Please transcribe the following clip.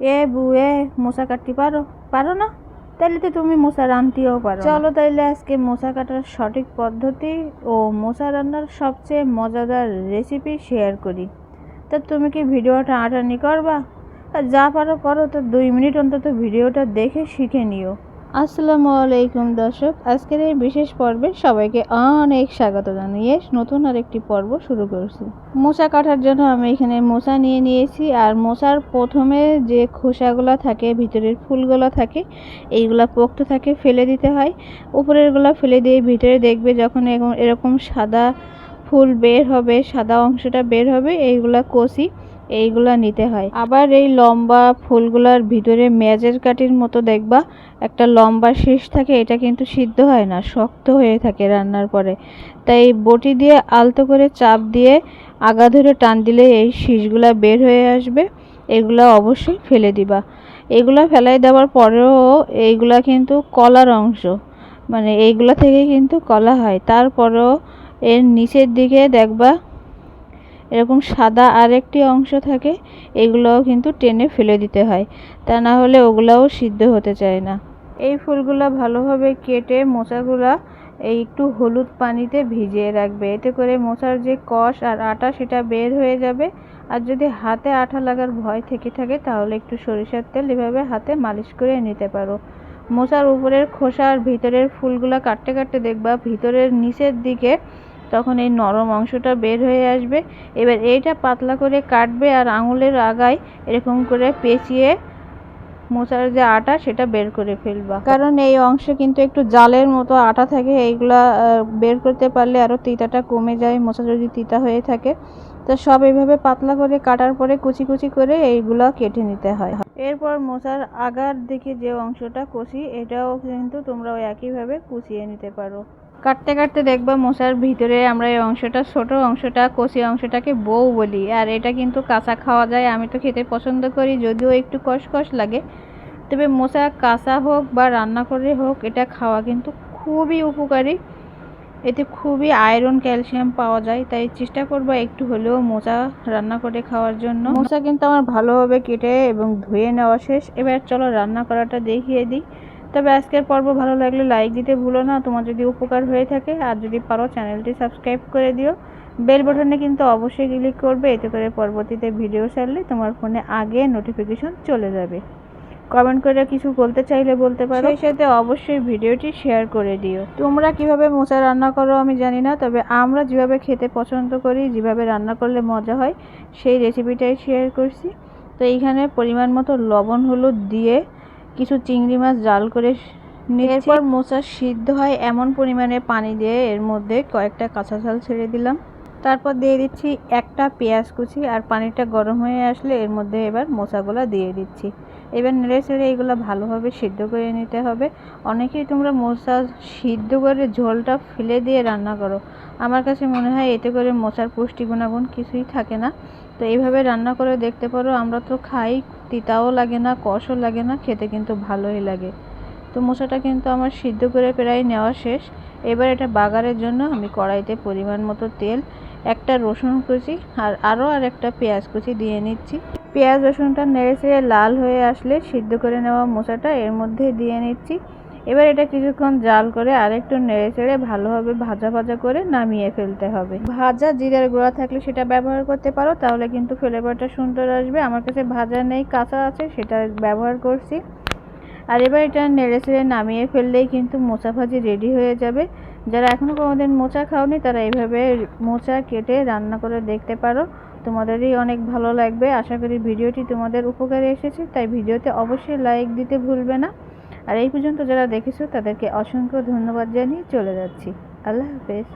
এ বুয়ে, মশা কাটতে পারো? পারো না? তাহলে তো তুমি মশা রাঁধতেও পারো চলো তাইলে আজকে মশা কাটার সঠিক পদ্ধতি ও মশা রান্নার সবচেয়ে মজাদার রেসিপি শেয়ার করি। তা তুমি কি ভিডিওটা আটানি করবা? যা পারো করো, তো দুই মিনিট অন্তত ভিডিওটা দেখে শিখে নিও। আসসালামু আলাইকুম দর্শক, আজকের এই বিশেষ পর্বে সবাইকে অনেক স্বাগত জানিয়ে নতুন আর একটি পর্ব শুরু করছি। মশা কাটার জন্য আমি এখানে মশা নিয়ে নিয়েছি আর মশার প্রথমে যে খোসাগুলো থাকে, ভিতরের ফুলগুলো থাকে, এইগুলা পোক্ত থাকে, ফেলে দিতে হয়। উপরেরগুলো ফেলে দিয়ে ভিতরে দেখবে যখন এরকম সাদা ফুল বের হবে, সাদা অংশটা বের হবে, এইগুলা কষি এইগুলা নিতে হয়। আবার এই লম্বা ফুলগুলার ভিতরে মেজের কাঠির মতো দেখবা, একটা লম্বা শীষ থাকে, এটা কিন্তু সিদ্ধ হয় না, শক্ত হয়ে থাকে রান্নার পরে। তাই বটি দিয়ে আলতো করে চাপ দিয়ে আগা ধরে টান দিলে এই শীষগুলা বের হয়ে আসবে, এগুলা অবশ্যই ফেলে দিবা। এগুলা ফেলাই দেওয়ার পরেও এইগুলা কিন্তু কলার অংশ মানে এইগুলা থেকে কিন্তু কলা হয়। তারপরেও এর নিচের দিকে দেখবা এরকম সাদা আরেকটি অংশ থাকে, এগুলোও কিন্তু টেনে ফেলে দিতে হয়। তা না হলে ওগুলাও সিদ্ধ হতে চায় না। এই ফুলগুলো ভালোভাবে কেটে মোচাগুলা এই একটু হলুদ পানিতে ভিজিয়ে রাখবে। এতে করে মোচার যে কষ আর আটা সেটা বের হয়ে যাবে। আর যদি হাতে আঠা লাগার ভয় থেকে থাকে, তাহলে একটু সরিষার তেল এভাবে হাতে মালিশ করে নিতে পারো। মোচার উপরের খোসা আর ভিতরের ফুলগুলা কাটতে কাটতে দেখবা ভিতরের নিচের দিকে তখন এই নরম অংশটা বের হয়ে আসবে। এবার এইটা পাতলা করে কাটবে আর আঙুলের আগায় এরকম করে পেঁচিয়ে মোচার যে আটা, সেটা বের করে ফেলবা। কারণ এই অংশে কিন্তু একটু জালের মতো আটা থাকে, এইগুলা বের করতে পারলে আরও তিতাটা কমে যায়, মোচা যদি তিতা হয়ে থাকে। তো সব এইভাবে পাতলা করে কাটার পরে কুচি কুচি করে এইগুলা কেটে নিতে হয়। এরপর মোচার আগার দিকে যে অংশটা কষি, এটাও কিন্তু তোমরা একইভাবে কুচিয়ে নিতে পারো। কাটতে কাটতে দেখবা মশার ভিতরে আমরা এই অংশটা, ছোট অংশটা কষি অংশটাকে বউ বলি। আর এটা কিন্তু কাঁচা খাওয়া যায়, আমি তো খেতে পছন্দ করি, যদিও একটু কষকষ লাগে। তবে মোচা কাঁচা হোক বা রান্না করে হোক, এটা খাওয়া কিন্তু খুবই উপকারী। এতে খুবই আয়রন ক্যালসিয়াম পাওয়া যায়। তাই চেষ্টা করবা একটু হলেও মোচা রান্না করে খাওয়ার জন্য। মোচা কিন্তু আমার ভালোভাবে কেটে এবং ধুয়ে নেওয়া শেষ। এবার চলো রান্না করাটা দেখিয়ে দিই। তবে আজকের পর্ব ভালো লাগলে লাইক দিতে ভুলো না। তোমার যদি উপকার হয়ে থাকে আর যদি পারো চ্যানেলটি সাবস্ক্রাইব করে দিও। বেল বাটনে কিন্তু অবশ্যই ক্লিক করবে, এতে করে পরবর্তীতে ভিডিও ছাড়লে তোমার ফোনে আগে নোটিফিকেশন চলে যাবে। কমেন্ট করে কিছু বলতে চাইলে বলতে পারো। সেই সাথে অবশ্যই ভিডিওটি শেয়ার করে দিও। তোমরা কীভাবে মোচা রান্না করো আমি জানি না, তবে আমরা যেভাবে খেতে পছন্দ করি, যেভাবে রান্না করলে মজা হয়, সেই রেসিপিটাই শেয়ার করছি। তো এইখানে পরিমাণ মতো লবণ, হলুদ দিয়ে কিছু চিংড়ি মাছ জাল করে এরপর মোচা সিদ্ধ হয় এমন পরিমাণে পানি দিয়ে এর মধ্যে কয়েকটা কাঁচা ঝাল ছেড়ে দিলাম। তারপর দিয়ে দিচ্ছি একটা পেঁয়াজ কুচি আর পানিটা গরম হয়ে আসলে এর মধ্যে এবার মোচাগুলো দিয়ে দিচ্ছি। এবার নেড়ে ছেড়ে এগুলো ভালোভাবে সিদ্ধ করে নিতে হবে। অনেকেই তোমরা মোচা সিদ্ধ করে ঝোলটা ফেলে দিয়ে রান্না করো। আমার কাছে মনে হয় এতে করে মোচার পুষ্টি গুণাগুণ কিছুই থাকে না। তো এইভাবে রান্না করে দেখতে পারো, আমরা তো খাই, তিতাও লাগে না, কষও লাগে না, খেতে কিন্তু ভালোই লাগে। তো মোচাটা কিন্তু আমার সিদ্ধ করে প্রায় নেওয়া শেষ। এবার এটা বাগারের জন্য আমি কড়াইতে পরিমাণ মতো তেল, একটা রসুন কুচি আর আরও আর একটা পেঁয়াজ কুচি দিয়ে নিচ্ছি। পেঁয়াজ রসুনটা নেড়ে চেড়ে লাল হয়ে আসলে সিদ্ধ করে নেওয়া মোচাটা এর মধ্যে দিয়ে নিচ্ছি। এবার এটা কিছুক্ষণ জাল করে আরেকটু নেড়ে চেড়ে ভালোভাবে ভাজা ভাজা করে নামিয়ে ফেলতে হবে। ভাজা জিরার গুঁড়া থাকলে সেটা ব্যবহার করতে পারো, তাহলে কিন্তু ফ্লেভারটা সুন্দর আসবে। আমার কাছে ভাজা নেই, কাঁচা আছে, সেটা ব্যবহার করছি। আর এবার এটা নেড়ে চেড়ে নামিয়ে ফেললেই কিন্তু মোচা ভাজি রেডি হয়ে যাবে। যারা এখনও কোনোদিন মোচা খাওনি, তারা এইভাবে মোচা কেটে রান্না করে দেখতে পারো। তোমাদেরই অনেক ভালো লাগবে। আশা করি ভিডিওটি তোমাদের উপকারে এসেছে, তাই ভিডিওতে অবশ্যই লাইক দিতে ভুলবে না। আর এই পর্যন্ত যারা দেখেছ, তাদেরকে অসংখ্য ধন্যবাদ জানিয়ে চলে যাচ্ছি। আল্লাহ হাফেজ।